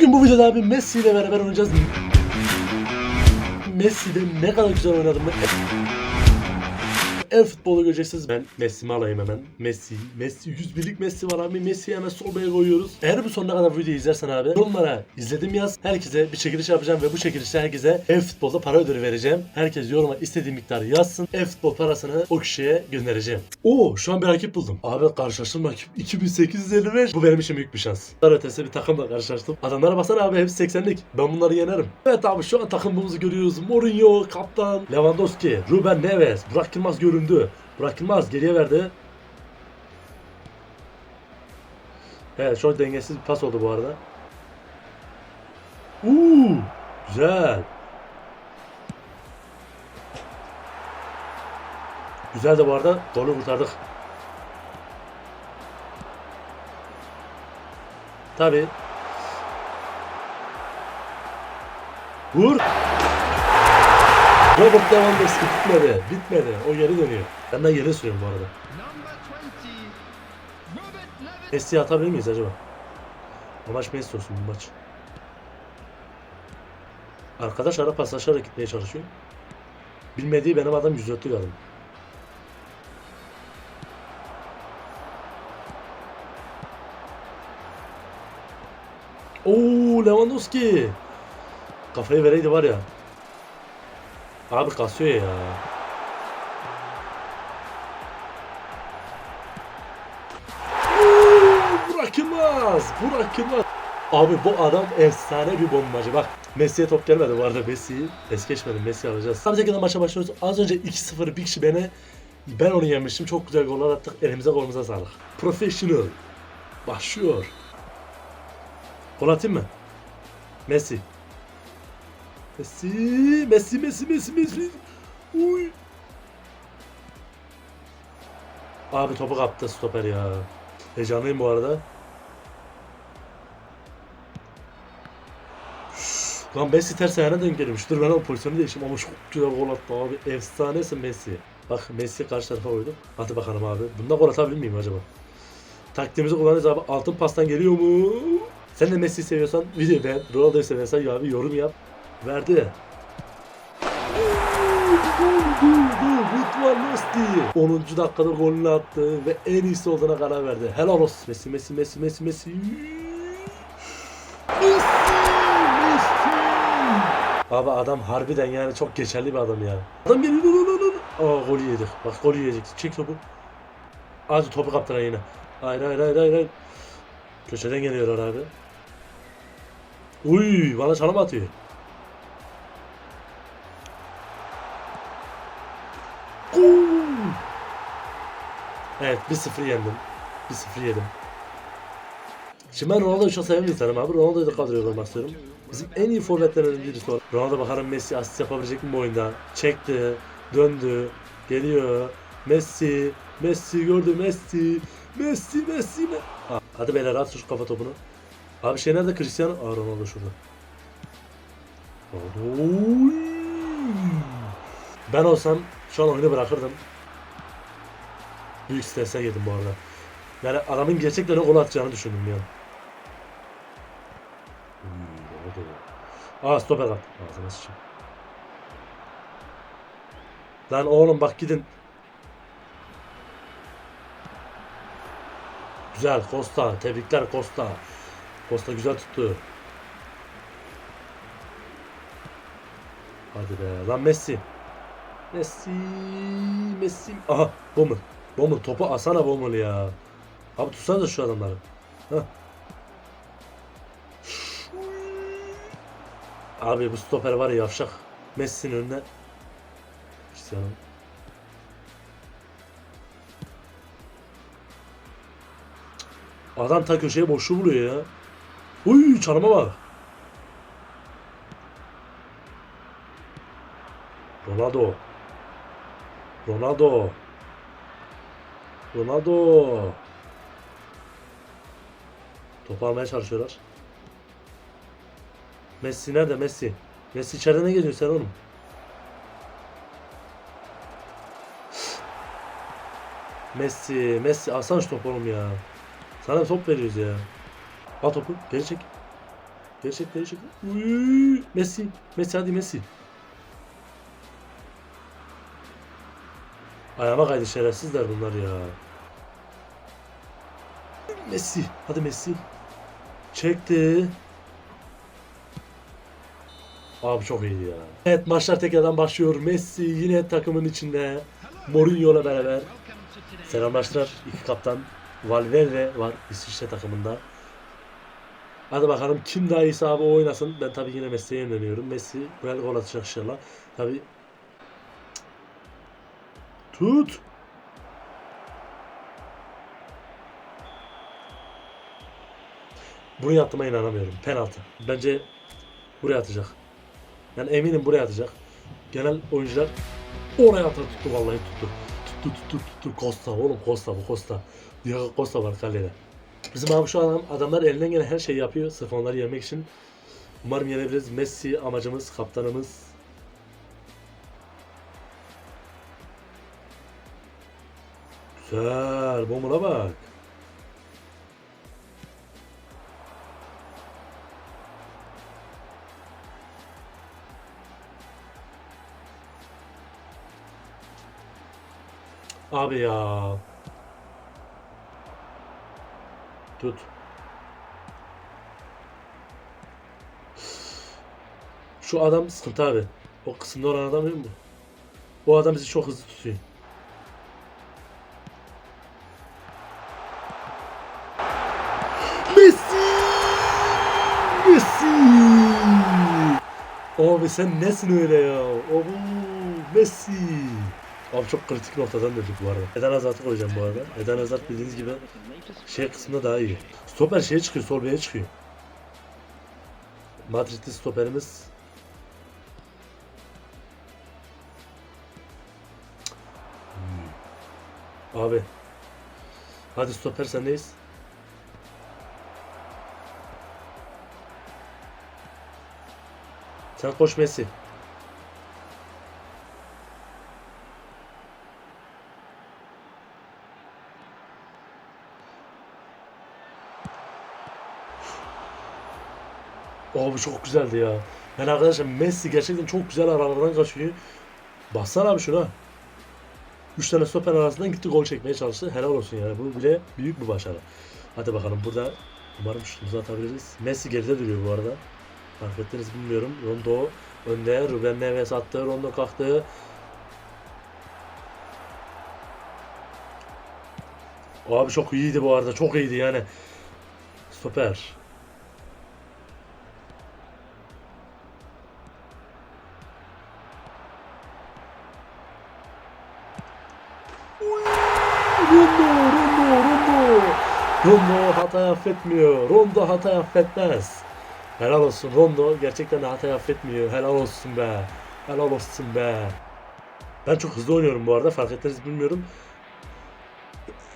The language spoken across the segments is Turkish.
Bugün bu videoda abi Messi ile beraber oynayacağız. Messi'de ne kadar güzel oynadım ben. El futbolu göreceksiniz. Ben Messi'mi alayım hemen. Messi, Messi 101'lik Messi var abi. Messi'yi hemen sol beye koyuyoruz. Eğer bu sonuna kadar videoyu izlersen abi yorumlara izledim yaz. Herkese bir çekiliş yapacağım ve bu çekilişte herkese ev futbolda para ödülü vereceğim. Herkes yoruma istediği miktarı yazsın. Ev futbol parasını o kişiye göndereceğim. Oo şu an bir rakip buldum. Abi karşılaştım rakip 2855. Bu benim için büyük bir şans. Ötesi bir takımla karşılaştım. Adamlara basana abi hepsi 80'lik. Ben bunları yenerim. Evet abi şu an takımımızı görüyoruz. Mourinho, kaptan, Lewandowski, Ruben Neves, Burak Yılmaz göründü. Burak Yılmaz geriye verdi. Evet çok dengesiz bir pas oldu bu arada. Uuu güzel. Güzel de bu arada golü kurtardık. Tabi. Vur. Robert Lewandowski bitmedi. Bitmedi. O geri dönüyor. Ben de geri sürüyorum bu arada. Number 20, Robert Lewandowski. Messi atabilir miyiz acaba? Bu maç Messi olsun bu maç. Arkadaş ara paslaşarak gitmeye çalışıyor. Bilmediği benim adam 104'lük adam. Oo Lewandowski. Kafayı vereydi var ya. Abi kasıyor ya. Burak Yılmaz. Burak Yılmaz. Abi bu adam efsane bir bombacı. Bak Messi'ye top gelmedi bu arada Messi'yi es geçmedim. Messi alacağız. Tam şekilde maça başlıyoruz. Az önce 2-0 bir kişi beni ben onu yenmiştim. Çok güzel goller attık. Elimize kolumuza sağlık. Professional. Başlıyor. Gol atayım mı? Messi. Messi. Messi, Messi, Messi, Messi. Uy. Abi topu kaptı stoper ya. Heyecanlıyım bu arada. Lan Messi ters ayağına denk gelmiş. Dur ben o pozisyonu değişim ama çok güzel gol attı abi. Efsanesin Messi. Bak Messi karşı tarafa koydu. Hadi bakalım abi. Bunda gol atabilir miyim acaba? Taktiğimizi kullanacağız abi. Altın pastan geliyor mu? Sen de Messi'yi seviyorsan video beğen. Ronaldo'yu seviyorsan ya abi yorum yap. Verdi. Lewandowski 10. dakikada golünü attı ve en iyisi olduğuna karar verdi. Helal olsun Messi, Messi, Messi, Messi, Messi. Abi adam harbiden yani çok geçerli bir adam ya. Adam geliyor. Aa golü yedik. Bak golü yiyecek. Çek topu. Hadi topu kaptıran yine. Hayır hayır hayır. hayır. Köşeden geliyorlar abi. Uy bana çalım atıyor. Evet 1-0 yendim. 1-0 yedim. Şimdi ben Ronaldo'yu çok seven bir insanım abi. Ronaldo'yu da kadroya koymak istiyorum. Bizim en iyi forvetlerden birisi o. Ronaldo bakalım Messi asist yapabilecek mi bu oyunda? Çekti, döndü, geliyor. Messi, Messi gördü Messi. Messi, Messi, me Ha, Hadi beyler at şu kafa topunu. Abi şey nerede Cristiano? Aa Ronaldo şurada. Ronaldo. Ben olsam şu an oyunu bırakırdım. Büyük strese girdim bu arada. Yani adamın gerçekten gol atacağını düşündüm ya. Ronaldo. Aa stoper lan. Ağzına sıçayım. Lan oğlum bak gidin. Güzel Costa. Tebrikler Costa. Costa güzel tuttu. Hadi be. Lan Messi. Messi. Messi. Aha. Bomber. Bomber. Topu asana Bomber ya. Abi tutsana şu adamları. Hah. Abi bu stoper var ya yavşak. Messi'nin önüne. Cristiano. Adam ta köşeye boşu vuruyor ya. Uy çalıma bak. Ronaldo. Ronaldo. Ronaldo. Topu almaya çalışıyorlar. Messi nerede Messi? Messi içeride ne geziyor sen oğlum? Messi, Messi alsana şu topu oğlum ya. Sana top veriyoruz ya. Al topu, geri çek. Gerçek gerçek. Uy, Messi. Messi hadi Messi. Ayağıma kaydı şerefsizler bunlar ya. Messi. Hadi Messi. Çekti. Abi çok iyiydi ya. Evet maçlar tekrardan başlıyor. Messi yine takımın içinde. Mourinho'la beraber. Selamlaştılar. İki kaptan. Valverde var İsviçre takımında. Hadi bakalım kim daha iyisi abi oynasın. Ben tabii yine Messi'ye yöneliyorum. Messi güzel gol atacak inşallah. Tabii. Tut. Bunu yaptığıma inanamıyorum. Penaltı. Bence buraya atacak. Yani eminim buraya atacak. Genel oyuncular oraya atar tuttu vallahi tuttu. Tuttu tuttu tuttu. Costa oğlum Costa bu Costa. Diego Costa var kalede. Bizim abi şu adam, adamlar elinden gelen her şeyi yapıyor sırf onları yemek için. Umarım yenebiliriz. Messi amacımız, kaptanımız. Güzel. Bomuna bak. Abi ya. Tut. Şu adam sıkıntı abi. O kısımda olan adam değil mi? O adam bizi çok hızlı tutuyor. Abi sen nesin öyle ya? Oho, Messi! Abi çok kritik noktadan dedik bu arada. Eden Hazard'ı koyacağım bu arada. Eden Hazard bildiğiniz gibi şey kısmında daha iyi. Stoper şeye çıkıyor, sol beye çıkıyor. Madrid'li stoperimiz Hmm. Abi. Hadi stoper sendeyiz. Sen koş Messi. Abi çok güzeldi ya. Yani arkadaşlar Messi gerçekten çok güzel aralardan kaçıyor. Bassana abi şuna. Üç tane stoper arasından gitti gol çekmeye çalıştı. Helal olsun yani. Bu bile büyük bir başarı. Hadi bakalım burada umarım şutumuzu atabiliriz. Messi geride duruyor bu arada. Fark ettiniz bilmiyorum. Rondo önde. Ruben Neves attı. Rondo kalktı. Abi çok iyiydi bu arada. Çok iyiydi yani. Rondo. Rondo hata affetmiyor. Rondo hata affetmez. Helal olsun Rondo gerçekten de hata affetmiyor. Helal olsun be. Helal olsun be. Ben çok hızlı oynuyorum bu arada fark ettiniz bilmiyorum.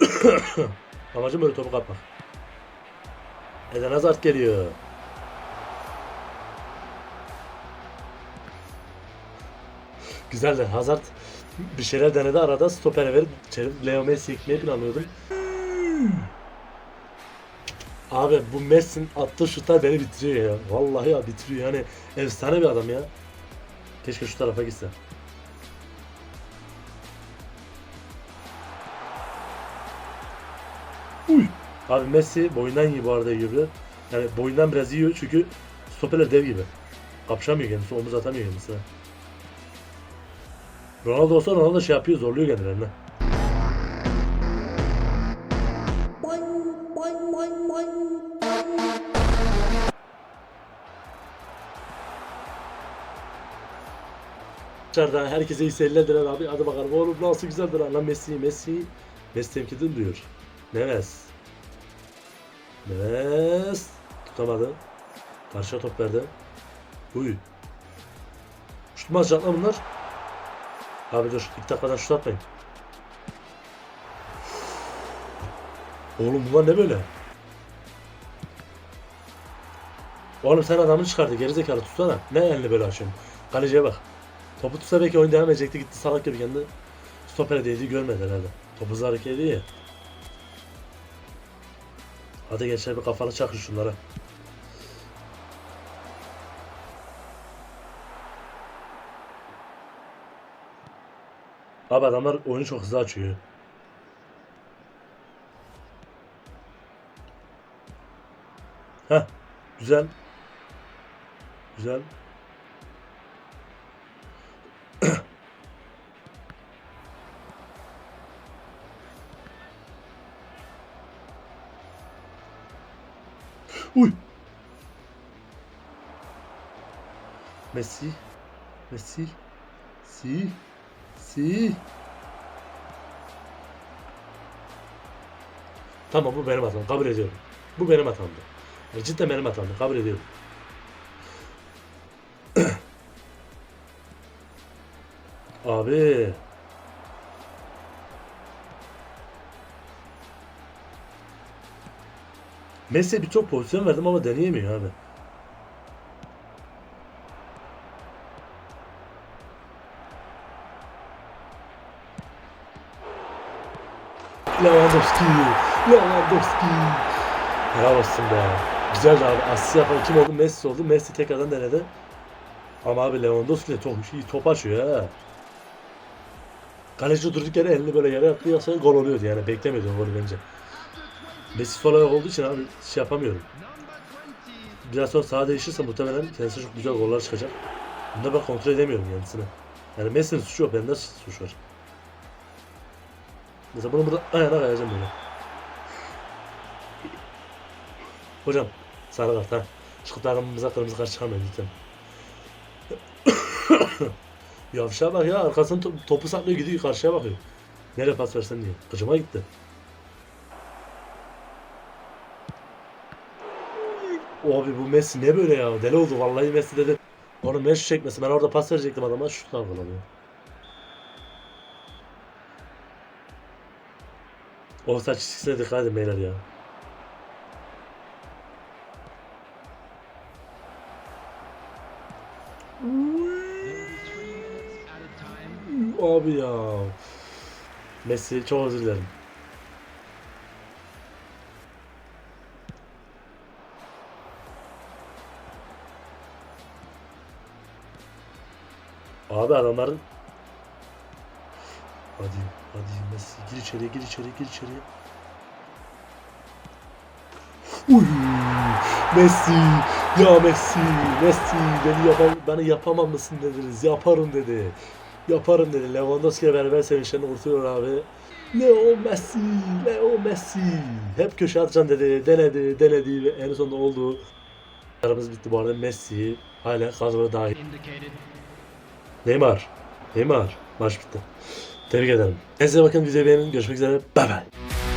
Amacım öyle topu kapmak. Eden Hazard geliyor. Güzeldi. Hazard bir şeyler denedi arada stopere verip Leo Messi ekmeği planlıyordum. Abi bu Messi'nin attığı şutlar beni bitiriyor ya. Vallahi ya bitiriyor yani. Efsane bir adam ya. Keşke şu tarafa gitse. Uy. Abi Messi boyundan iyi bu arada biraz. Yani boyundan biraz yiyor çünkü stoperler dev gibi. Kapışamıyor kendisi, omuz atamıyor kendisi. Ronaldo olsa Ronaldo şey yapıyor, zorluyor kendilerini. Dışarıda herkese iyi seyirler diler abi. Hadi bakalım oğlum nasıl güzeldir lan Messi, Messi. Messi temkidin duyuyor. Neves. Neves. Tutamadı. Karşıya top verdi. Uy. Atacak lan bunlar? Abi dur. İlk dakikadan şut atmayın. Oğlum bunlar ne böyle? Oğlum sen adamını çıkardı. Gerizekalı tutsana. Ne elini böyle açıyorsun? Kaleciye bak. Topu tutsa belki oyun devam edecekti gitti salak gibi kendi stopere değdi görmedi herhalde. Topu hızlı hareket ya. Hadi gençler bir kafanı çakın şunlara. Abi adamlar oyunu çok hızlı açıyor. Heh. Güzel. Güzel. Uy. Messi. Messi. Si. Si. Tamam bu benim hatam. Kabul ediyorum. Bu benim hatamdı. Yani cidden benim hatamdı. Kabul ediyorum. Abi. Messi'ye birçok pozisyon verdim ama deneyemiyor abi. Lewandowski. Lewandowski. Helal olsun be. Güzel abi. Asist yapan kim oldu? Messi oldu. Messi tekrardan denedi. Ama abi Lewandowski de çok iyi top açıyor ha. Kaleci durduk yere elini böyle yere attı yoksa gol oluyordu yani. Beklemiyordum golü bence. Messi sol ayak olduğu için abi şey yapamıyorum. Number 20. Biraz sonra sağa değişirse muhtemelen kendisine çok güzel goller çıkacak. Bunu da ben kontrol edemiyorum kendisine. Yani Messi'nin suçu yok. Bende suç var. Mesela bunu burada ayağına kayacağım böyle. Hocam sarı kart ha. Çıkıp takımımıza kırmızı kart çıkarmayın lütfen. Yavşağa bak ya arkasını to- topu saklıyor gidiyor karşıya bakıyor. Nereye pas versen diye. Kıcıma gitti. Abi bu Messi ne böyle ya? Deli oldu vallahi Messi dedi. Onu Messi çekmesin. Ben orada pas verecektim adama. Şut kavgalanıyor. Offside çizgisine dikkat edin beyler ya. Abi ya. Messi çok özür dilerim. Abi adamların Hadi hadi Messi gir içeriye gir içeriye gir içeriye. Uy, Messi ya Messi Messi beni yapam beni yapamam mısın dediniz yaparım dedi. Yaparım dedi. Lewandowski ile beraber sevinçlerini kurtuyor abi. Leo Messi, Leo Messi. Hep köşe atacağım dedi. Denedi, denedi ve en sonunda oldu. Aramız bitti bu arada. Messi hala kadroya dahil. Neymar. Neymar. Maç bitti. Tebrik ederim. Kendinize bakın. Videoyu beğenin. Görüşmek üzere. Bay bay.